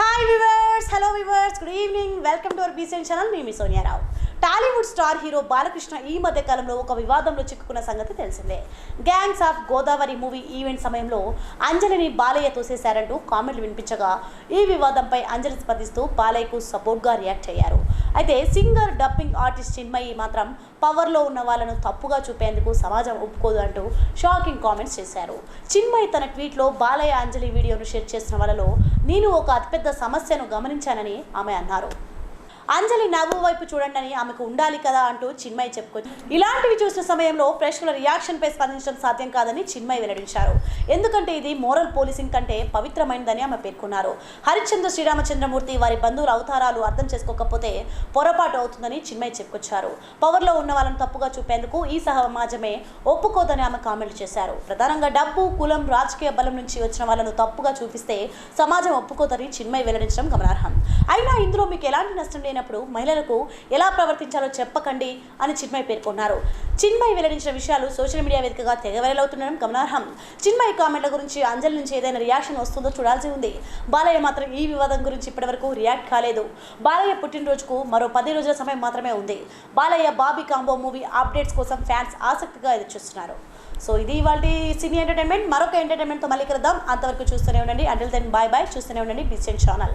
Hi, viewers. Viewers good evening welcome to our BCN channel me Sonia Rao Tollywood star hero Balakrishna ఈ మధ్య కాలంలో ఒక వివాదంలో చిక్కుకున్న సంగతి తెలిసిందే. Gangs of Godavari movie event సమయంలో అంజలిని బాలయ్య తోసేశారంటూ కామెంట్లు వినిపించగా ఈ వివాదంపై అంజలి స్పందిస్తూ బాలయ్యకు సపోర్ట్గా రియాక్ట్ అయ్యారు. అయితే సింగర్ డబ్బింగ్ ఆర్టిస్ట్ చిన్మయి మాత్రం పవర్లో ఉన్న వాళ్ళను తప్పుగా చూపేందుకు సమాజం ఒప్పుకోదు అంటూ షాకింగ్ కామెంట్స్ చేశారు. చిన్మయి తన ట్వీట్లో బాలయ్య అంజలి వీడియోను షేర్ చేసిన వాళ్ళలో నేను ఒక అతిపెద్ద సమస్యను గమనించానని ఆమె అన్నారు. అంజలి నవ్వు వైపు చూడండి అని ఆమెకు ఉండాలి కదా అంటూ చిన్మయి చెప్పుకొచ్చి ఇలాంటివి చూసిన సమయంలో ప్రేక్షకుల రియాక్షన్ పై స్పందించడం సాధ్యం కాదని చిన్మయి వెల్లడించారు. ఎందుకంటే ఇది మోరల్ పోలీసింగ్ కంటే పవిత్రమైనదని ఆమె పేర్కొన్నారు. హరిశ్చంద్ర శ్రీరామచంద్రమూర్తి వారి బంధువుల అవతారాలు అర్థం చేసుకోకపోతే పొరపాటు అవుతుందని చిన్మయి చెప్పుకొచ్చారు. పవర్లో ఉన్న వాళ్ళని తప్పుగా చూపేందుకు ఈ సమాజమే ఒప్పుకోదని ఆమె కామెంట్ చేశారు. ప్రధానంగా డబ్బు కులం రాజకీయ బలం నుంచి వచ్చిన వాళ్ళను తప్పుగా చూపిస్తే సమాజం ఒప్పుకోదని చిన్మయి వెల్లడించడం గమనార్హం. అయినా ఇందులో మీకు ఎలాంటి నష్టం లేని లేనప్పుడు మహిళలకు ఎలా ప్రవర్తించాలో చెప్పకండి అని చిన్మయి పేర్కొన్నారు. చిన్మయ్ వెల్లడించిన విషయాలు సోషల్ మీడియా వేదికగా తెగ వైరల్ అవుతుండడం గమనార్హం. చిన్మయ్ కామెంట్ల గురించి అంజలి నుంచి ఏదైనా రియాక్షన్ వస్తుందో చూడాల్సి ఉంది. బాలయ్య మాత్రం ఈ వివాదం గురించి ఇప్పటివరకు రియాక్ట్ కాలేదు. బాలయ్య పుట్టినరోజుకు మరో పది రోజుల సమయం మాత్రమే ఉంది. Balayya Bobby combo movie updates కోసం ఫ్యాన్స్ ఆసక్తిగా ఎదురుచూస్తున్నారు. సో ఇది ఇవాళ సినీ ఎంటర్టైన్మెంట్. మరొక ఎంటర్టైన్మెంట్తో మళ్ళీ కలుద్దాం. అంతవరకు చూస్తూనే ఉండండి. అంటిల్ దెన్ బాయ్ బాయ్ చూస్తూనే ఉండండి. BCN channel